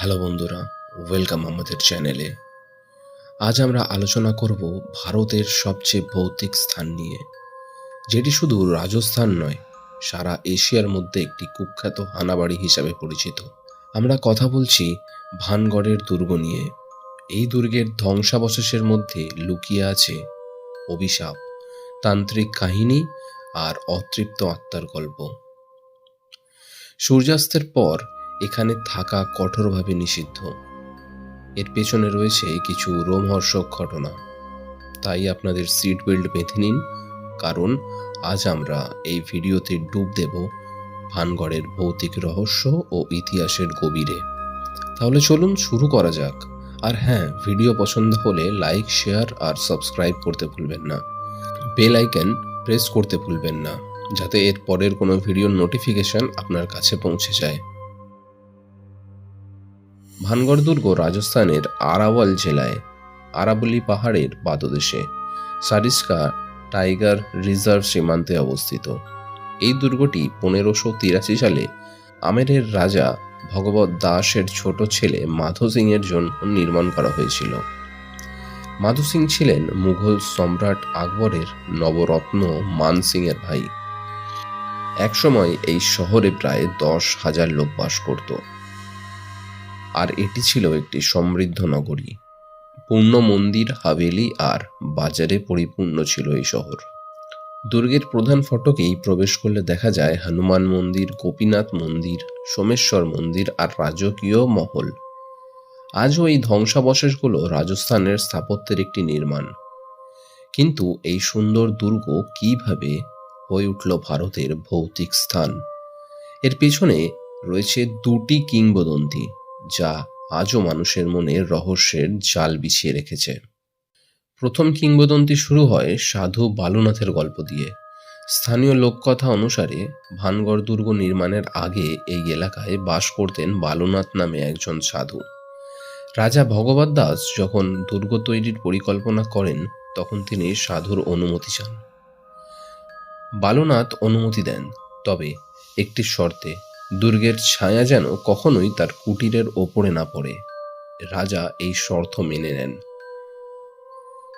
Hello বন্ধুরা, welcome আমাদের চ্যানেলে। আজ আমরা আলোচনা করব ভারতের সবচেয়ে ভৌতিক স্থান নিয়ে, যেটি শুধু রাজস্থান নয়, সারা এশিয়ার মধ্যে একটি কুখ্যাত হানাবাড়ি হিসাবে পরিচিত। আমরা কথা বলছি ভানগড়ের দুর্গ নিয়ে। এই দুর্গের ধ্বংসাবশেষের মধ্যে লুকিয়ে আছে অভিশাপ, তান্ত্রিক কাহিনী আর অতৃপ্ত আত্মার গল্প। সূর্যাস্তের পর এখানে থাকা কঠোরভাবে নিষিদ্ধ। এর পেছনে রয়েছে কিছু রোমহর্ষক ঘটনা। তাই আপনাদের সিট বেল্ট বেঁধে নিন, কারণ আজ আমরা এই ভিডিওতে ডুব দেব ভানগড়ের ভৌতিক রহস্য ও ইতিহাসের গভীরে। তাহলে চলুন শুরু করা যাক। আর হ্যাঁ ভিডিও পছন্দ হলে লাইক, শেয়ার আর সাবস্ক্রাইব করতে ভুলবেন না। বেল আইকন প্রেস করতে ভুলবেন না, যাতে এর পরের কোনো ভিডিওর নোটিফিকেশন আপনার কাছে পৌঁছে যায়। ভানগড় দুর্গ রাজস্থানের আরাওয়াল জেলায় আরাবলি পাহাড়ের পাদদেশে সারিস্কা টাইগার রিজার্ভ সীমান্তে অবস্থিত। এই দুর্গটি পনেরোশো তিরাশি সালে আমেরের রাজা ভগবত দাসের ছোট ছেলে মাধো সিং এর জন্য নির্মাণ করা হয়েছিল। মাধু সিং ছিলেন মুঘল সম্রাট আকবরের নবরত্ন মান সিং এর ভাই। একসময় এই শহরে প্রায় দশ হাজার লোক বাস করত। আর এটি ছিল একটি সমৃদ্ধ নগরী। পূর্ণ মন্দির, হাভেলি আর বাজারে পরিপূর্ণ ছিল এই শহর। দুর্গের প্রধান ফটকেই প্রবেশ করলে দেখা যায় হনুমান মন্দির, গোপীনাথ মন্দির, সোমেশ্বর মন্দির আর রাজকীয় মহল। আজও এই ধ্বংসাবশেষগুলো রাজস্থানের স্থাপত্যের একটি নির্মাণ। কিন্তু এই সুন্দর দুর্গ কীভাবে হয়ে উঠল ভারতের ভৌতিক স্থান? এর পেছনে রয়েছে দুটি কিংবদন্তি। যা আজও মানুষের মনে রহস্যের জাল বিছিয়ে রেখেছে। প্রথম কিংবদন্তি শুরু হয় সাধু বালুনাথের গল্প দিয়ে। স্থানীয় লোককথা অনুসারে ভানগড় দুর্গ নির্মাণের আগে এই এলাকায় বাস করতেন বালুনাথ নামে একজন সাধু। রাজা ভগবত দাস যখন দুর্গ তৈরির পরিকল্পনা করেন, তখন তিনি সাধুর অনুমতি চান। বালুনাথ অনুমতি দেন, তবে একটি শর্তে দুর্গের ছায়া যেন কখনোই তার কুটিরের ওপরে না পড়ে। রাজা এই শর্ত মেনে নেন।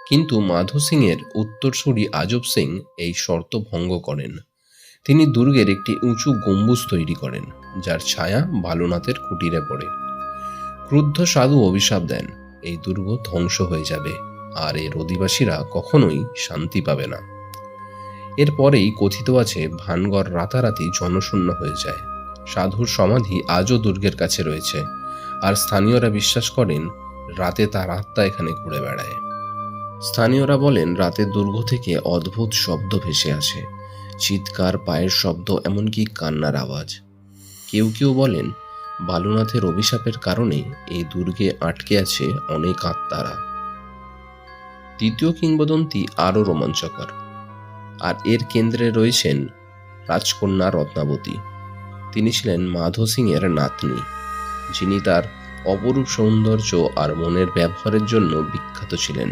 কিন্তু মাধু সিং এর উত্তরসূরি আজব সিং এই শর্ত ভঙ্গ করেন। তিনি দুর্গের একটি উঁচু গম্বুজ তৈরি করেন, যার ছায়া বালুনাথের কুটিরে পড়ে। ক্রুদ্ধ সাধু অভিশাপ দেন, এই দুর্গ ধ্বংস হয়ে যাবে, আর এর অধিবাসীরা কখনোই শান্তি পাবে না। এরপরেই কথিত আছে, ভানগড় রাতারাতি জনশূন্য হয়ে যায়। সাধুর সমাধি আজও দুর্গের কাছে রয়েছে। আর স্থানীয়রা বিশ্বাস করেন, রাতে তার আত্মা এখানে ঘুরে বেড়ায়। স্থানীয়রা বলেন, রাতে দুর্গ থেকে অদ্ভুত শব্দ ভেসে আসে। চিৎকার, পায়ের শব্দ, এমনকি কান্নার আওয়াজ। কেউ কেউ বলেন, বালুনাথের অভিশাপের কারণে এই দুর্গে আটকে আছে অনেক আত্মারা। দ্বিতীয় কিংবদন্তি আরও রোমাঞ্চকর। আর এর কেন্দ্রে রয়েছেন রাজকন্যা রত্নাবতী। তিনি ছিলেন মাধো সিং এর নাতনি, যিনি তার অপরূপ সৌন্দর্য আর মনের ব্যবহারের জন্য বিখ্যাত ছিলেন।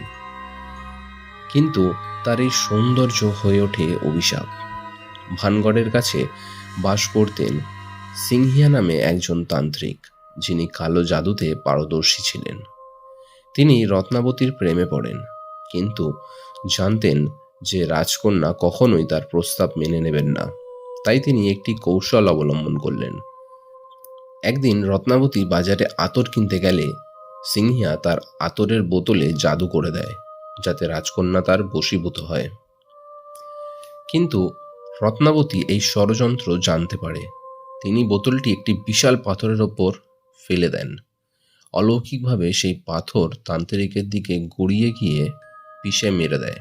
কিন্তু তার এই সৌন্দর্য হয়ে ওঠে অভিশাপ। ভানগড়ের কাছে বাস করতেন সিংহিয়া নামে একজন তান্ত্রিক, যিনি কালো জাদুতে পারদর্শী ছিলেন। তিনি রত্নাবতীর প্রেমে পড়েন, কিন্তু জানতেন যে রাজকন্যা কখনোই তার প্রস্তাব মেনে নেবেন না। তাই তিনি একটি কৌশল অবলম্বন করলেন। একদিন রত্নাবতী বাজারে আতর কিনতে গেলে সিংহিয়া তার আতরের বোতলে জাদু করে দেয়, যাতে রাজকন্যা তার বশীভূত হয়। কিন্তু রত্নাবতী এই ষড়যন্ত্র জানতে পারে। তিনি বোতলটি একটি বিশাল পাথরের ওপর ফেলে দেন। অলৌকিকভাবে সেই পাথর তান্ত্রিকের দিকে গড়িয়ে গিয়ে পিষে মেরে দেয়।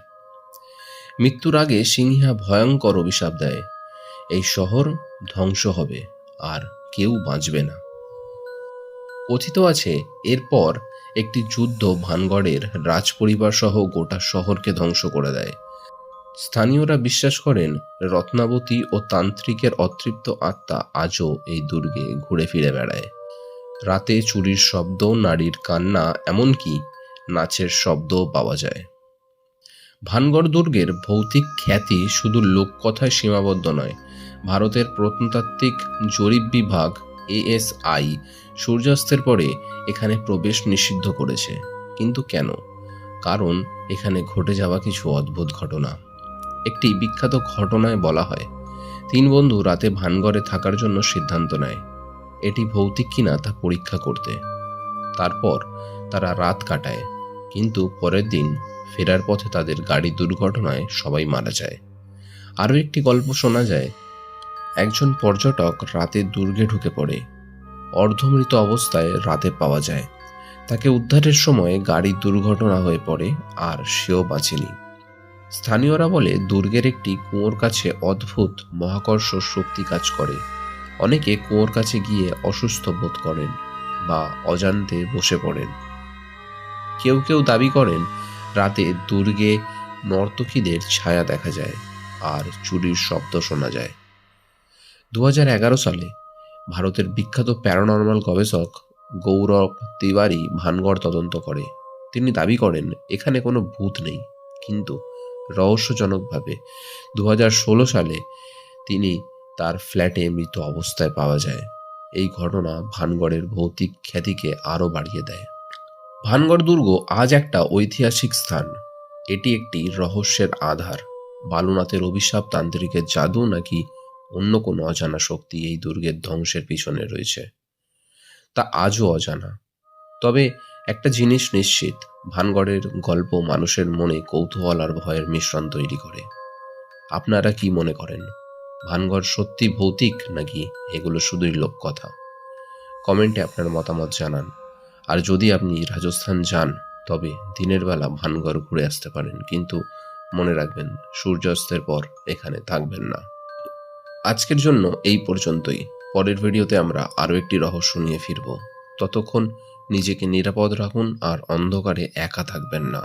মৃত্যুর আগে সিংহা ভয়ঙ্কর অভিশাপ দেয়। এই শহর ধ্বংস হবে, আর কেউ বাঁচবে না। কথিত আছে, এরপর একটি যুদ্ধ ভানগড়ের রাজপরিবার সহ গোটা শহরকে ধ্বংস করে দেয়। স্থানীয়রা বিশ্বাস করেন, রত্নাবতী ও তান্ত্রিকের অতৃপ্ত আত্মা আজও এই দুর্গে ঘুরে ফিরে বেড়ায়। রাতে চুরির শব্দ, নারীর কান্না, এমনকি নাচের শব্দও পাওয়া যায়। ভানগড় দুর্গের ভৌতিক খ্যাতি শুধু লোককথায় সীমাবদ্ধ নয় ভারতের প্রত্নতাত্ত্বিক জরিপ বিভাগ, এএসআই, সূর্যাস্তের পরে এখানে প্রবেশ নিষিদ্ধ করেছে। কিন্তু কেন? কারণ এখানে ঘটে যাওয়া কিছু অদ্ভুত ঘটনা। একটি বিখ্যাত ঘটনায় বলা হয়, তিন বন্ধু রাতে ভানগড়ে থাকার জন্য সিদ্ধান্ত নেয়। এটি ভৌতিক কিনা তা পরীক্ষা করতে। তারপর তারা রাত কাটায়, কিন্তু পরের দিন ফেরার পথে তাদের গাড়ি দুর্ঘটনায় সবাই মারা যায়। আরও একটি গল্প শোনা যায় একজন পর্যটক রাতে দুর্গে ঢুকে পড়ে। অর্ধমৃত অবস্থায় রাতে পাওয়া যায়। তাকে উদ্ধারের সময় গাড়ি দুর্ঘটনা হয়ে পড়ে আর সেও বাঁচেনি। স্থানীয়রা বলে দুর্গের একটি কুয়োর কাছে অদ্ভুত, মহাকর্ষ শক্তি কাজ করে। অনেকে কুয়োর কাছে গিয়ে অসুস্থ বোধ করেন বা অজান্তে বসে পড়েন। কেউ কেউ দাবি করেন, রাতে দুর্গে নর্তকীদের ছায়া দেখা যায় আর চুরির শব্দ শোনা যায়। দু হাজার এগারো সালে ভারতের বিখ্যাত প্যারানর্মাল গবেষক গৌরব তিওয়ারি ভানগড় তদন্ত করে। তিনি দাবি করেন, এখানে কোনো ভূত নেই। কিন্তু রহস্যজনকভাবে দু হাজার ষোলো সালে তিনি তার ফ্ল্যাটে মৃত অবস্থায় পাওয়া যায়। এই ঘটনা ভানগড়ের ভৌতিক খ্যাতিকে আরও বাড়িয়ে দেয়। ভানগড় দুর্গ আজ একটা ঐতিহাসিক স্থান। এটি একটি রহস্যের আধার। বালুনাথের অভিশাপ তান্ত্রিকের জাদু নাকি অন্য কোনো অজানা শক্তি এই দুর্গের ধ্বংসের পিছনে রয়েছে। তা আজও অজানা। তবে একটা জিনিস নিশ্চিত, ভানগড়ের গল্প মানুষের মনে কৌতূহল আর ভয়ের মিশ্রণ তৈরি করে। আপনারা কি মনে করেন? ভানগড় সত্যি ভৌতিক নাকি এগুলো শুধুই লোককথা? কমেন্টে আপনার মতামত জানান। আর যদি আপনি রাজস্থান যান, তবে দিনের বেলা ভানগড় ঘুরে আসতে পারেন। কিন্তু মনে রাখবেন, সূর্যাস্তের পর এখানে থাকবেন না। আজকের জন্য এই পর্যন্তই। পরের ভিডিওতে আমরা আরও একটি রহস্য নিয়ে ফিরব। ততক্ষণ নিজেকে নিরাপদ রাখুন আর অন্ধকারে একা থাকবেন না।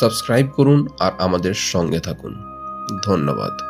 সাবস্ক্রাইব করুন আর আমাদের সঙ্গে থাকুন। ধন্যবাদ।